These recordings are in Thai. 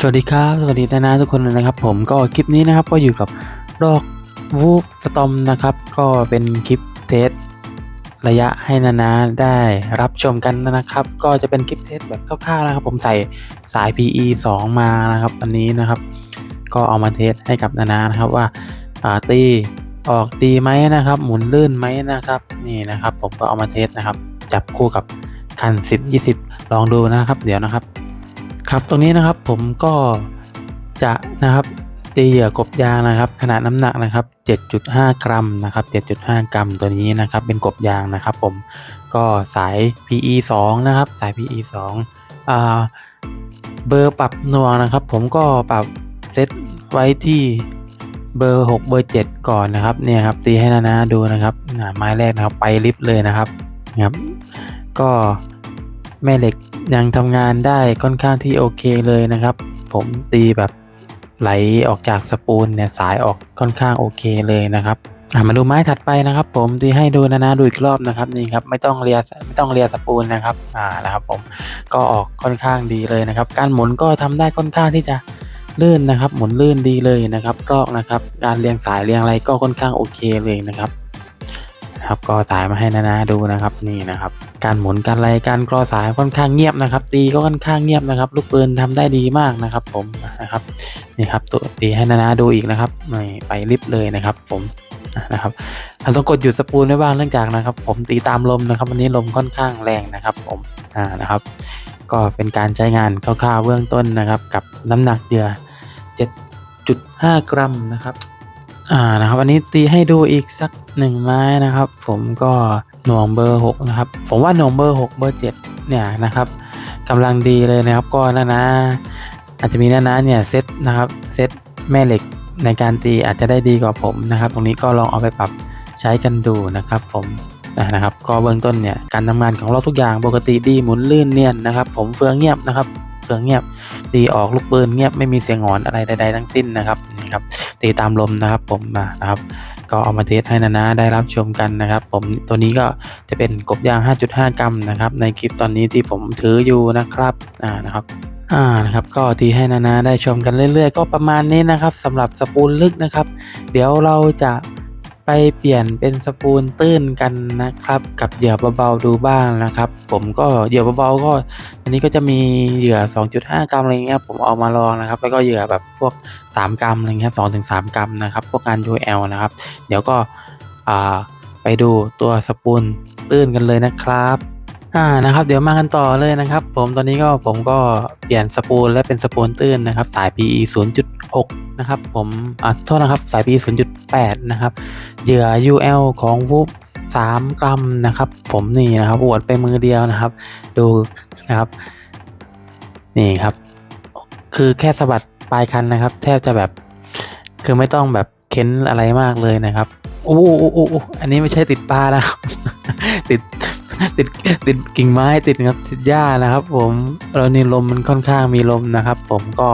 สวัสดีครับ สวัสดีนะนะทุกคนนะครับผมก็คลิปนี้นะครับก็อยู่กับดอกวูฟสตอมนะครับ ก็เป็นคลิปเทสระยะให้นานาได้รับชมกันนะครับ ก็จะเป็นคลิปเทสแบบคร่าวๆนะครับ ผมใส่สาย PE 2 มานะครับอันนี้นะครับ ก็เอามาเทสให้กับนานานะครับว่าอ่าตีออกดีไหมนะครับ หมุนลื่นไหมนะครับ นี่นะครับ ผมก็เอามาเทสนะครับ จับคู่กับคัน 10 20 ลองดูนะครับ เดี๋ยวนะครับ ครับตรงนี้นะครับผมก็จะนะครับตีเหยื่อกบยางนะครับ ขนาดน้ำหนักนะครับ 7.5 กรัมนะครับ 7.5 กรัมตัวนี้นะครับ เป็นกบยางนะครับ ผมก็สาย PE 2 นะครับ สาย PE 2อ่าเบอร์ปรับหน่วงนะครับ ผมก็ปรับเซตไว้ที่เบอร์ 6 เบอร์ 7 ก่อนนะครับเนี่ยครับตีให้นานาดูนะครับอ่าไม้แรกนะครับไปลิฟต์เลยนะครับนะครับ ก็ แม่เหล็กยังทำงานได้ค่อนข้างที่โอเคเลยนะครับ ผมตีแบบไหลออกจากสปูลเนี่ยสายออกค่อนข้างโอเคเลยนะครับมาดูไม้ถัดไปนะครับ ผมตีให้ดูนะนะดูอีกรอบนะครับนี่ครับไม่ต้องเลียไม่ต้องเลียสปูลนะครับอ่านะครับผมก็ออกค่อนข้างดีเลยนะครับ การหมุนก็ทำได้ค่อนข้างที่จะลื่นนะครับ หมุนลื่นดีเลยนะครับรอกนะครับ การเรียงสายเรียงอะไรก็ค่อนข้างโอเคเลยนะครับ ครับก็สายมาให้นานาดูนะครับนี่นะครับ การหมุนการอะไรการกรอสายค่อนข้างเงียบนะครับ ตีก็ค่อนข้างเงียบนะครับ ลูกปืนทำได้ดีมากนะครับ ผมนะครับนี่ครับตัวตีให้นานาดูอีกนะครับไม่ไปลิฟต์เลยนะครับ ผมนะครับเราต้องกดหยุดสปูลไว้บ้างเนื่องจากนะครับ ผมตีตามลมนะครับวันนี้ลมค่อนข้างแรงนะครับ ผมอ่านะครับ ก็เป็นการใช้งานคร่าวๆเบื้องต้นนะครับ กับน้ำหนักเหยื่อ7.5 กรัมนะครับ อ่านะครับอันนี้ตีให้ดูอีกสักหนึ่งไม้นะครับ ผมก็หน่วงเบอร์หกนะครับผมว่าหน่วงเบอร์หกเบอร์เจ็ดเนี่ยนะครับกำลังดีเลยนะครับก็นะนะอาจจะมีนะนะเนี่ยเซตนะครับเซตแม่เหล็กในการตีอาจจะได้ดีกว่าผมนะครับ ตรงนี้ก็ลองเอาไปปรับใช้กันดูนะครับ ผมนะครับ ก็เบื้องต้นเนี่ยการทำงานของเราทุกอย่างปกติดีหมุนลื่นเนียนนะครับ ผมเฟืองเงียบนะครับ เฟืองเงียบตีออกลูกปืนเงียบไม่มีเสียงหอนอะไรใดๆทั้งสิ้นนะครับนี่ครับตีตามลมนะครับผมมานะครับ ก็เอามาเทสให้นานาได้รับชมกันนะครับ ผมตัวนี้ก็จะเป็นกบยาง 5.5 กรัมนะครับ ในคลิปตอนนี้ที่ผมถืออยู่นะครับอ่านะครับอ่านะครับก็ตีให้นานาได้ชมกันเรื่อยๆ ก็ประมาณนี้นะครับสำหรับสปูลลึกนะครับ เดี๋ยวเราจะ ไปเปลี่ยนเป็นสปูลตื้นกันนะครับ กับเหยื่อเบาๆดูบ้างนะครับ ผมก็เหยื่อเบาๆก็อันนี้ก็จะมีเหยื่อ 2.5 กรัมอะไรเงี้ยผมเอามาลองนะครับ แล้วก็เหยื่อแบบพวก 3 กรัมอะไรเงี้ย2ถึง3กรัมนะครับ พวกงาน UL นะครับ เดี๋ยวก็ไปดูตัวสปูลตื้นกันเลยนะครับ อ่านะครับเดี๋ยวมากันต่อเลยนะครับ ผมตอนนี้ก็ผมก็เปลี่ยนสปูลและเป็นสปูลตื้นนะครับ สาย PE 0.6 นะครับ ผมอ่าโทษนะครับสาย PE 0.8 นะครับเหยื่อ UL ของ w o o 3กรัมนะครับ ผมนี่นะครับอวดไปมือเดียวนะครับ ดูนะครับ นี่ครับ คือแค่สะบัดปลายคันนะครับ แทบจะแบบ คือไม่ต้องแบบเค้นอะไรมากเลยนะครับอู้อู้อู้อู้อันนี้ไม่ใช่ติดปลานะครับติด ติดติดกิ่งไม้ติดครับติดหญ้านะครับ ผมแล้วนี่ลมมันค่อนข้างมีลมนะครับ ผมก็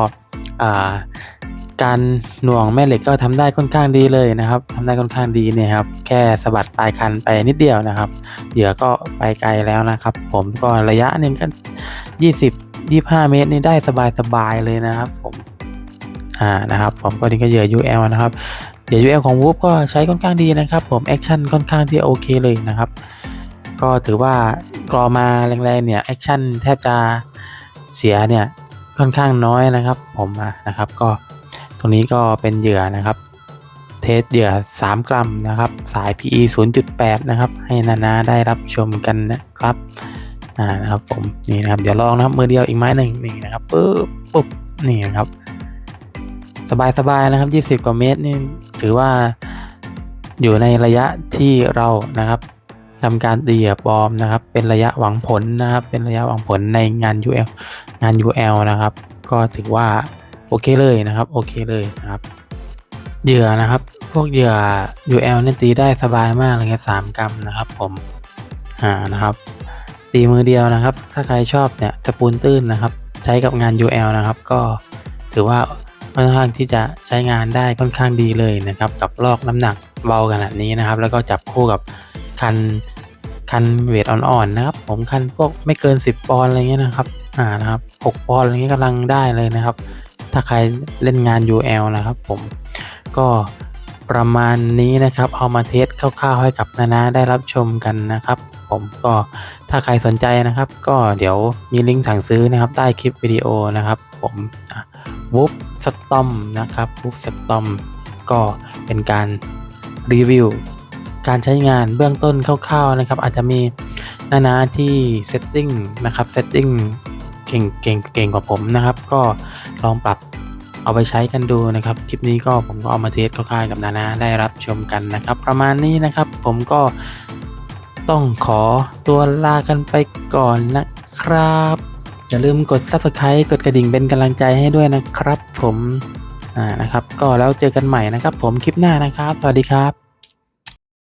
าการหน่วงแม่เหล็กก็ทำได้ค่อนข้างดีเลยนะครับทำได้ค่อนข้างดีเนี่ยครับ แค่สะบัดปลายคันไปนิดเดียวนะครับ เหยื่อก็ไปไกลแล้วนะครับ ผมก็ระยะนึงก็ยี่สิบยี่ห้าเมตรนี่ได้สบายๆเลยนะครับ ผมอ่านะครับ ผมก็นี่ก็เหยื่อ UL นะครับเหยื่อ UL ของ Whoop ก็ใช้ค่อนข้างดีนะครับ ผมแอคชั่นค่อนข้างที่โอเคเลยนะครับ ก็ถือว่ากรอมาแรงๆเนี่ยแอคชั่นแทบจะเสียเนี่ยค่อนข้างน้อยนะครับ ผมนะครับ ก็ตรงนี้ก็เป็นเหยื่อนะครับ เทสเหยื่อ 3 กรัมนะครับ สาย PE 0.8 นะครับ ให้นานาได้รับชมกันนะครับอ่านะครับผมนี่นะครับเดี๋ยวลองนะครับมือเดียวอีกไม้หนึ่งนี่นะครับปึ๊บปุ๊บนี่นะครับ สบายๆนะครับ 20 กว่าเมตรนี่ถือว่าอยู่ในระยะที่เรานะครับ ทำการตียื่อบอมนะครับ เป็นระยะหวังผลนะครับ เป็นระยะหวังผลในงาน UL งาน UL นะครับ ก็ถือว่าโอเคเลยนะครับ โอเคเลยนะครับ เหยื่อนะครับ พวกเหยื่อ UL เนี่ยตีได้สบายมากเลยครับสามกรัมนะครับ ผมอ่านะครับ ตีมือเดียวนะครับ ถ้าใครชอบเนี่ยสปูลตื้นนะครับ ใช้กับงาน UL นะครับ ก็ถือว่าค่อนข้างที่จะใช้งานได้ค่อนข้างดีเลยนะครับ กับลอกน้ำหนักเบาขนาดนี้นะครับ แล้วก็จับคู่กับคัน คันเวทอ่อนๆนะครับ ผมคันพวกไม่เกิน 10 ปอนด์อะไรเงี้ยนะครับอ่านะครับ6ปอนด์อะไรเงี้ยกำลังได้เลยนะครับ ถ้าใครเล่นงาน UL นะครับ ผมก็ประมาณนี้นะครับ เอามาเทสคร่าวๆให้กับนานาได้รับชมกันนะครับ ผมก็ถ้าใครสนใจนะครับ ก็เดี๋ยวมีลิงก์สั่งซื้อนะครับ ใต้คลิปวิดีโอนะครับ ผมวูฟสตอมนะครับวูฟสตอมก็เป็นการรีวิว การใช้งานเบื้องต้นคร่าวๆนะครับ อาจจะมีนานาที่เซตติ้งนะครับเซตติ้งเก่งเก่งเก่งกว่าผมนะครับ ก็ลองปรับเอาไปใช้กันดูนะครับ คลิปนี้ก็ผมก็เอามาเทสคร่าวๆกับนานาได้รับชมกันนะครับ ประมาณนี้นะครับ ผมก็ต้องขอตัวลากันไปก่อนนะครับ อย่าลืมกด subscribe กดกระดิ่งเป็นกำลังใจให้ด้วยนะครับ ผม อ่า นะครับ ก็แล้วเจอกันใหม่นะครับ ผมคลิปหน้านะครับ สวัสดีครับ